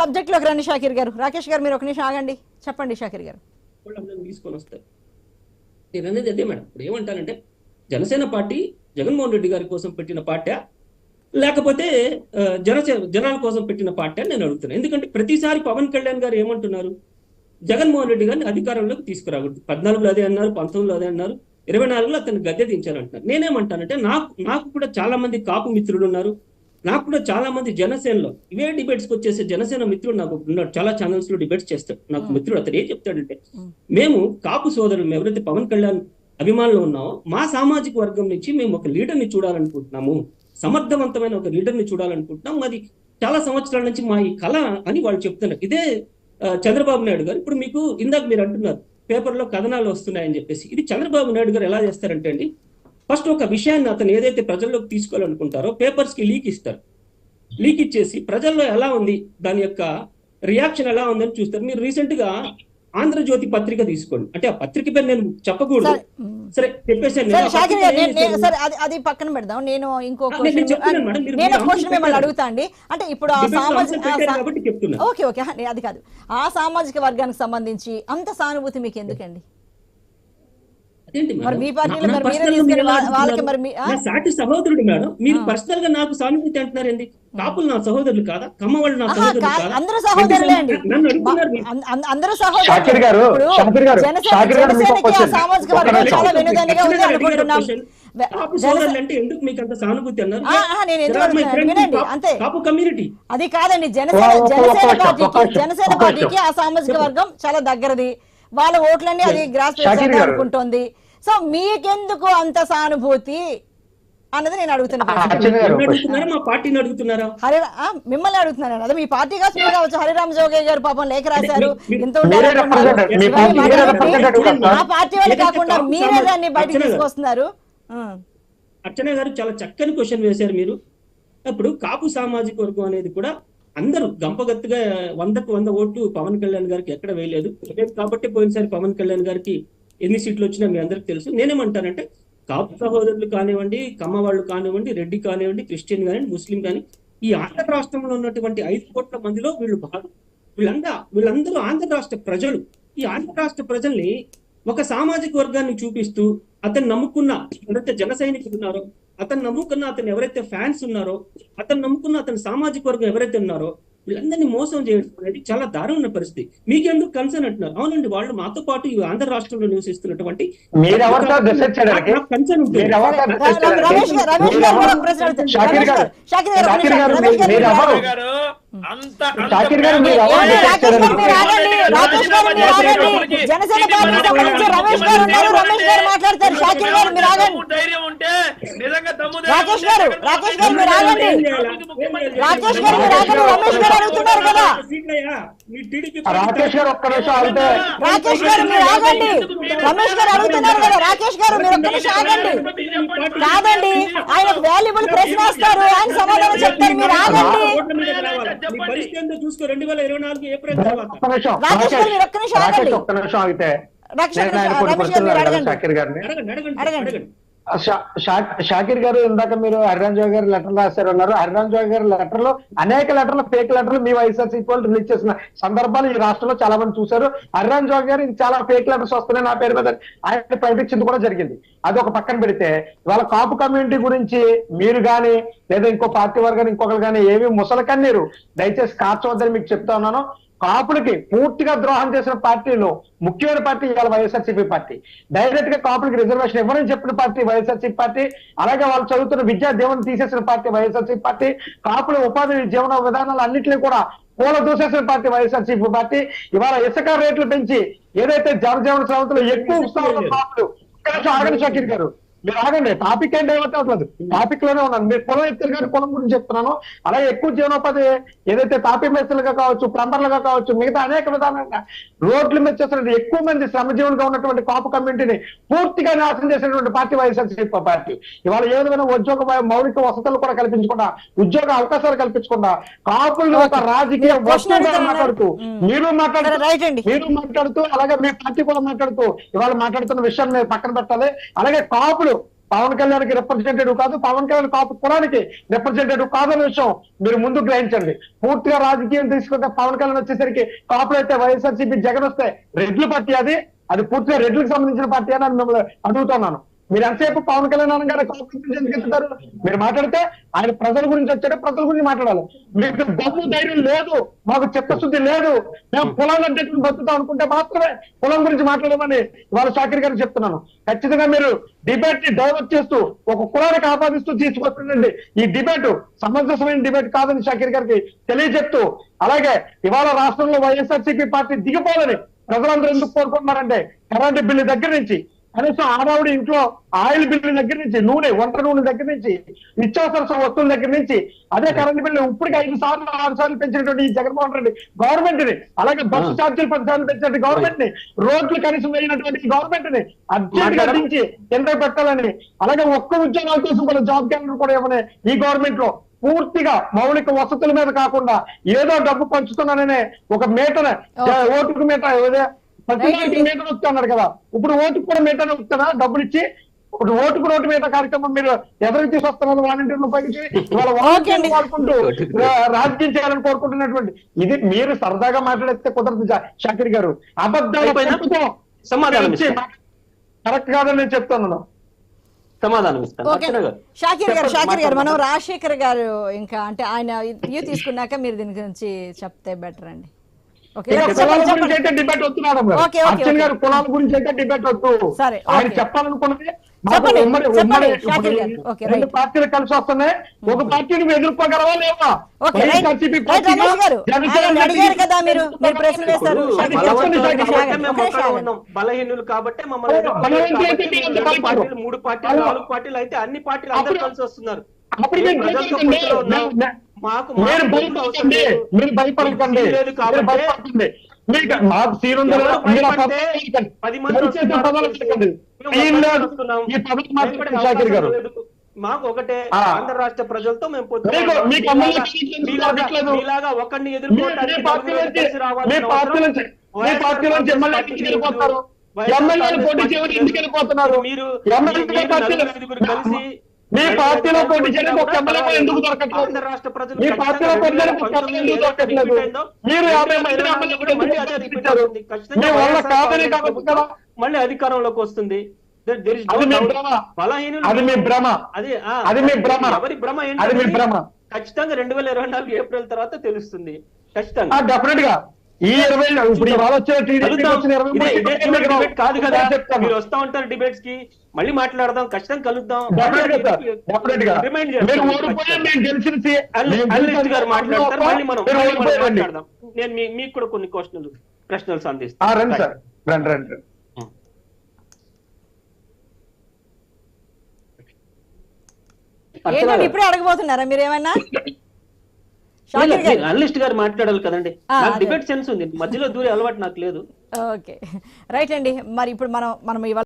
సబ్జెక్ట్లోకి రండి షాకిర్ గారు. రాకేష్ గారు మీరు ఒక నిమిషం ఆగండి. చెప్పండి షాకిర్ గారు. తీసుకొని వస్తారు నేను అనేది అదే మేడం. ఇప్పుడు ఏమంటానంటే జనసేన పార్టీ జగన్మోహన్ రెడ్డి గారి కోసం పెట్టిన పార్టీ లేకపోతే ఆ, జనసే జనాల కోసం పెట్టిన పార్టీ అని నేను అడుగుతున్నాను ఎందుకంటే ప్రతిసారి పవన్ కళ్యాణ్ గారు ఏమంటున్నారు? జగన్మోహన్ రెడ్డి గారిని అధికారంలోకి తీసుకురాకూడదు. పద్నాలుగులో అదే అన్నారు పంతొమ్మిదిలో అదే అన్నారు ఇరవై నాలుగులో అతను గద్దె దించాలంటున్నారు. నేనేమంటానంటే నాకు నాకు కూడా చాలా మంది కాపు మిత్రులు ఉన్నారు. నాకు కూడా చాలా మంది జనసేనలో ఇవే డిబేట్స్కి వచ్చేసే జనసేన మిత్రుడు నాకు ఉన్నాడు చాలా ఛానల్స్లో డిబేట్స్ చేస్తాడు. నాకు. మిత్రుడు అతను ఏం చెప్తాడంటే. మేము. కాపు సోదరులు ఎవరైతే పవన్ కళ్యాణ్ అభిమానులు ఉన్నామో మా సామాజిక వర్గం నుంచి మేము ఒక లీడర్ని చూడాలనుకుంటున్నాము. సమర్థవంతమైన ఒక లీడర్ని చూడాలనుకుంటున్నాం మరి చాలా సంవత్సరాల నుంచి మా ఈ కళ అని వాళ్ళు చెప్తున్నారు. ఇదే చంద్రబాబు నాయుడు గారు. ఇప్పుడు మీకు ఇందాక మీరు అంటున్నారు పేపర్లో కథనాలు వస్తున్నాయని చెప్పేసి. ఇది చంద్రబాబు నాయుడు గారు ఎలా చేస్తారంటే అండి ఫస్ట్ ఒక విషయాన్ని అతను ఏదైతే ప్రజల్లోకి తీసుకోవాలనుకుంటారో పేపర్స్కి లీక్ ఇస్తారు. లీక్ ఇచ్చేసి ప్రజల్లో ఎలా ఉంది? దాని యొక్క రియాక్షన్ ఎలా ఉందని చూస్తారు. మీరు రీసెంట్గా ఆంధ్రజ్యోతి పత్రిక తీసుకోండి. అంటే ఆ పత్రిక పేరు నేను చెప్పకూడదు. సరే చెప్పేసాను అది పక్కన పెడదాం. నేను ఇంకో ఆ, నేను క్వశ్చన్ చెప్తున్నాను మేడం, మీరు- నేను మీరు క్వశ్చన్ ఆన్సర్ మిమ్మల్ని పెట్టారు. అడుగుతా అండి అంటే ఇప్పుడు ఆ సామాజిక ఓకే ఓకే అది కాదు. ఆ సామాజిక వర్గానికి సంబంధించి అంత సానుభూతి మీకు ఎందుకండి? సాటి సహోదరుడు మేడం. మీరు ఆ. పర్సనల్గా నాకు సానుభూతి అంటున్నారు ఏంది కాపులు నా సహోదరులు కాదా? కమ్మ వాళ్ళు నా సహోదరులు కాదా అందరూ అండి. అందరూ గారు. సామాజిక వర్గం. చాలా ఉంది అనుకుంటున్నాం ఎందుకు మీకు అంత సానుభూతి అన్నారు? కమ్యూనిటీ అది కాదండి జనసేన జనసేన పార్టీకి జనసేన. ఆ సామాజిక వర్గం చాలా దగ్గరది. వాళ్ళ ఓట్లన్నీ అది గ్రాస్. అనుకుంటోంది సో మీకెందుకు అంత సానుభూతి అన్నది నేను అడుగుతున్న ఆ, ప్రశ్న. అర్చన గారు నన్ను ఒక అడుగుతున్నారా మా పార్టీని అడుగుతున్నారా హరి ఆ, మిమ్మల్ని అడుగుతున్నాను అదే మీ పార్టీ మీరు కావచ్చు హరిరామ్ జోగయ్య గారు పాపం లేఖ రాశారు ఇంత ఉండాలి. మీ పార్టీ కదా వాళ్ళు కాకుండా మీరే దాన్ని బయటకు. తీసుకొస్తున్నారు ఆ. అర్చన గారు చాలా చక్కని క్వశ్చన్ వేశారు మీరు ఇప్పుడు కాపు సామాజిక వర్గం అనేది కూడా అందరూ గంపగత్తుగా వందకు వంద ఓట్లు పవన్ కళ్యాణ్ గారికి ఎక్కడ వేయలేదు. లేదు కాబట్టి పోయినసారి పవన్ కళ్యాణ్ గారికి ఎన్ని సీట్లు వచ్చినా మీ అందరికి తెలుసు. నేనేమంటానంటే కాపు సహోదరులు కానివ్వండి కమ్మ వాళ్ళు కానివ్వండి రెడ్డి కానివ్వండి క్రిస్టియన్ కానివ్వండి ముస్లిం కానీ ఈ ఆంధ్ర రాష్ట్రంలో ఉన్నటువంటి ఐదు కోట్ల మందిలో వీళ్ళు భాగం వీళ్ళందా వీళ్ళందరూ ఆంధ్ర రాష్ట్ర ప్రజలు. ఈ ఆంధ్ర రాష్ట్ర ప్రజల్ని ఒక సామాజిక వర్గాన్ని చూపిస్తూ అతను నమ్ముకున్న ఎవరైతే జన సైనికులు ఉన్నారో అతను నమ్ముకున్న అతను ఎవరైతే ఫ్యాన్స్ ఉన్నారో అతను నమ్ముకున్న అతని సామాజిక వర్గం ఎవరైతే ఉన్నారో వీళ్ళందరినీ మోసం చేయడం అనేది చాలా దారుణ పరిస్థితి. మీకెందుకు కన్సర్న్ అంటున్నారు? అవునండి వాళ్ళు మాతో పాటు ఈ ఆంధ్ర రాష్ట్రంలో నివసిస్తున్నటువంటి కన్సర్న్ ఉంటుంది. రాకేష్ గారు రాకేష్ గారు మీరు ఆగండి రాకేష్ గారు, మీరు ఆగండి. రమేష్ గారు అడుగుతున్నారు కదా. రాకేష్ గారు ఒక్క నిమిషం ఆగితే రాకేష్ గారు మీరు ఆగండి. రమేష్ గారు అడుగుతున్నారు కదా. రాకేష్ గారు మీరు ఒక్క నిమిషం ఆగండి. కాదండి. ఆయనకు వాల్యుబుల్ ప్రశ్న వేస్తారు. ఆయన సమాధానం చెప్తారు. మీరు ఆగండి. ఓట్ల మీద రావాలి. మీ పరిస్థితి ఏందో చూసుకో రెండు వేల ఇరవై నాలుగు ఏప్రిల్ తర్వాత ఒక్క నిమిషం రాకేష్ గారు, మీరు ఒక్క నిమిషం ఆగండి. ఒక్క నిమిషం ఆగితే ఆయన రమేష్ గారు అడగండి. అడగండి. షా- షాకిర్ గారు ఇందాక మీరు హరిరాన్ జోగి గారు లెటర్ రాశారు అన్నారు హరిరాన్ జోగి గారి లెటర్లు అనేక లెటర్లు ఫేక్ లెటర్లు మీ వైఎస్ఆర్సీపీ వాళ్ళు రిలీజ్ చేసిన సందర్భాలు ఈ రాష్ట్రంలో చాలా మంది చూశారు. హరిరాన్ జోగి గారు చాలా ఫేక్ లెటర్స్ వస్తున్నాయి నా పేరు మీద. ఆయన ప్రకటించింది కూడా జరిగింది. అది ఒక పక్కన పెడితే వాళ్ళ కాపు కమ్యూనిటీ గురించి మీరు కానీ లేదా ఇంకో పార్టీ వారు కానీ ఇంకొకరు కానీ ఏమి ముసలి కన్నీరు. దయచేసి కాచవద్దని మీకు చెప్తా ఉన్నాను. కాపులకి పూర్తిగా ద్రోహం చేసిన పార్టీలో ముఖ్యమైన పార్టీ ఇవాళ వైఎస్ఆర్సీపీ పార్టీ. డైరెక్ట్గా కాపులకి రిజర్వేషన్ ఇవ్వరని చెప్పిన పార్టీ వైఎస్ఆర్సీపీ పార్టీ అలాగే వాళ్ళు చదువుతున్న విద్యా దేవుని తీసేసిన పార్టీ వైఎస్ఆర్సీపీ పార్టీ కాపుల ఉపాధి జీవన విధానాలు అన్నింటినీ కూడా పూల దూసేసిన పార్టీ వైఎస్ఆర్సీపీ పార్టీ. ఇవాళ ఇసుక రేట్లు పెంచి ఏదైతే జనజీవన శ్రమతలో ఎక్కువ ఉత్సాహంలో కాపులు ఆగండి షకీర్ గారు. మీరు ఆగండి టాపిక్ ఏంటి ఏమైతే టాపిక్లోనే ఉన్నాను. మీరు కులం ఎత్తారు కానీ కులం గురించి చెప్తున్నాను. అలాగే ఎక్కువ జీవనోపాధి ఏదైతే తాపీ మేస్త్రులుగా కావచ్చు ప్లంబర్లుగా కావచ్చు మిగతా అనేక విధాలుగా రోడ్ల మీద చేస్తున్న ఎక్కువ మంది శ్రమజీవులుగా ఉన్నటువంటి కాపు కమ్యూనిటీని పూర్తిగా నాశనం చేసినటువంటి పార్టీ వైఎస్ఆర్సీపీ పార్టీ. ఇవాళ ఏ విధమైన ఉద్యోగ మౌలిక వసతులు కూడా కల్పించకుండా ఉద్యోగ అవకాశాలు కల్పించకుండా కాపుల్ని ఒక రాజకీయ వస్తువుగా. మాట్లాడుతూ మ్మ్. మీరు మాట్లాడుతూ మీరు మాట్లాడుతూ అలాగే మీ పార్టీ కూడా మాట్లాడుతూ ఇవాళ మాట్లాడుతున్న విషయాన్ని మీరు పక్కన పెట్టాలి. అలాగే కాపులు పవన్ కళ్యాణ్కి రిప్రజెంటేటివ్ కాదు పవన్ కళ్యాణ్ కాపు కులానికి రిప్రజెంటేటివ్ కాదనే విషయం మీరు ముందు గ్రహించండి. పూర్తిగా రాజకీయం తీసుకుంటే పవన్ కళ్యాణ్ వచ్చేసరికి కాపులు అయితే వైఎస్ఆర్సీపీ జగన్ వస్తే రెడ్లు పార్టీ అది అది పూర్తిగా రెడ్లకు సంబంధించిన పార్టీ అని మిమ్మల్ని అడుగుతున్నాను. మీరు ఎంతసేపు పవన్ కళ్యాణ్ గారు కాపు ఎందుకు ఎత్తుతారు? మీరు మాట్లాడితే ఆయన ప్రజల గురించి వచ్చాడు ప్రజల గురించి మాట్లాడాలి. మీకు దమ్ము ధైర్యం లేదు మాకు చిత్తశుద్ధి లేదు. మేము కులాన్ని అంటే బతుకుతాం అనుకుంటే మాత్రమే పొలం గురించి మాట్లాడమని ఇవాళ షాకిర్ గారికి చెప్తున్నాను. ఖచ్చితంగా మీరు డిబేట్ని డెవలప్ చేస్తూ ఒక కులానికి ఆపాదిస్తూ తీసుకొస్తుందండి ఈ డిబేట్ సమంజసమైన డిబేట్ కాదని షాకీర్ గారికి తెలియజెప్తూ అలాగే ఇవాళ రాష్ట్రంలో వైఎస్ఆర్సీపీ పార్టీ దిగిపోవాలని ప్రజలందరూ ఎందుకు కోరుకుంటున్నారంటే కరెంటు బిల్లు దగ్గర నుంచి కనీసం ఆడవాడి ఇంట్లో ఆయిల్ బిల్లు దగ్గర నుంచి నూనె వంట నూనె దగ్గర నుంచి నిత్యావసర వస్తువుల దగ్గర నుంచి అదే కరెంట్ బిల్లు ఇప్పటికి ఐదు సార్లు ఆరు సార్లు పెంచినటువంటి ఈ జగన్మోహన్ రెడ్డి గవర్నమెంట్ని అలాగే బస్సు ఛార్జీలు పది సార్లు పెంచినటువంటి గవర్నమెంట్ని రోడ్లు కనీసం వేయినటువంటి గవర్నమెంట్ని అర్జెంట్గా దించి ఎంత పెట్టాలని అలాగే ఒక్క ఉద్యోగాల కోసం కూడా జాబ్ క్యాలెండర్ కూడా ఇవ్వని ఈ గవర్నమెంట్లో పూర్తిగా మౌలిక వసతుల మీద కాకుండా ఏదో డబ్బు పంచుతున్నాననే ఒక మీటర్ ఓటుకు మీటర్ దానికి మీటర్ వస్తున్నాడు కదా. ఇప్పుడు ఓటుకు కూడా మీటర్ వస్తాడా డబ్బులు ఇచ్చి ఇప్పుడు ఓటుకు రోడ్డు మీద కార్యక్రమం మీరు ఎదురు తీసుకొస్తున్నారు? వాలంటీర్లు ఉపయోగించి ఇవాళ ఓకే వాలంటీర్లు. వాడుకుంటూ రా- రాజకీయం చేయాలని కోరుకుంటున్నటువంటి ఇది మీరు సరదాగా మాట్లాడితే కుదరదు షాకిర్ గారు. అబద్ధాల సమాధానం. కరెక్ట్ కాదని నేను చెప్తున్నాను సమాధానం ఇస్తాను. ఓకే అర్చన గారు. షాకిర్ గారు చెప్పండి, షాకిర్ గారు మనం మాట్లాడండి. రాజశేఖర్ గారు ఇంకా అంటే ఆయన వ్యూ తీసుకున్నాక మీరు దీని గురించి చెప్తే బెటర్ అండి కులాల గురించి. అయితే డిబేట్ వద్దు మేడం గారు. అర్చన్. గారు కులాల గురించి అయితే డిబేట్ ఆయన. చెప్పాలనుకున్నది రెండు రైట్. పార్టీలు కలిసి వస్తున్నాయి. ఒక పార్టీని ఎదుర్కోగలవా లేవా. ఉన్నాం. బలహీనులు కాబట్టి మమ్మల్ని? మూడు పార్టీలు నాలుగు పార్టీలు అయితే అన్ని పార్టీలు అందరూ అప్పుడు- కలిసి వస్తున్నారు. మాకు మీరు భయపడకండి. మీరు భయపడకండి. లేదు కాబట్టి మీకు మాకు. పది మంది షాకిర్ గారు. అవకాశం లేదు. మాకు ఒకటే. ఆంధ్ర రాష్ట్ర ప్రజలతో మేము మీలాగా- ఒకరిని ఎదుర్కోవడానికి మీరు కలిసి మీ పార్టీలో పోటీ చేయడానికి ఒక ఎమ్మెల్యే ఎందుకు దొరకట్లేదు? రాష్ట్ర ప్రజలు మీ పార్టీలో పోటీ చేయడానికి ఒక ఎమ్మెల్యే ఎందుకు దొరకట్లేదు. మీరు యాభై మంది మీ వల్ల కాదని కాబట్టి కదా? మళ్ళీ అధికారంలోకి వస్తుంది. అది మీ. భ్రమ. అది అది మీ భ్రమ. ఎవరి భ్రమ అది మీ భ్రమ. ఖచ్చితంగా రెండు వేల ఇరవై నాలుగు ఏప్రిల్ తర్వాత తెలుస్తుంది. ఖచ్చితంగా. డెఫినెట్గా. ఈ ఇరవై ఇప్పుడు. వచ్చిన కాదు కదా. మీరు వస్తా ఉంటారు డిబేట్స్కి మళ్ళీ మాట్లాడదాం ఖచ్చితంగా కలుద్దాం. మాట్లాడతారు మళ్ళీ మనం. మాట్లాడదాం. నేను మీకు కూడా కొన్ని క్వశ్చన్లు ప్రశ్నలు ఆ, సంధిస్తాను రండి సార్ రండి రండి ఇప్పుడే అడగబోతున్నారా మీరు ఏమైనా షాకిర్ గారు అనలిస్ట్ గారు మాట్లాడాలి కదండి. డిబేట్ సెన్స్ ఉంది. మధ్యలో దూరే అలవాటు నాకు లేదు. ఓకే. రైట్ అండి. మరి ఇప్పుడు మనం మనం ఇవాళ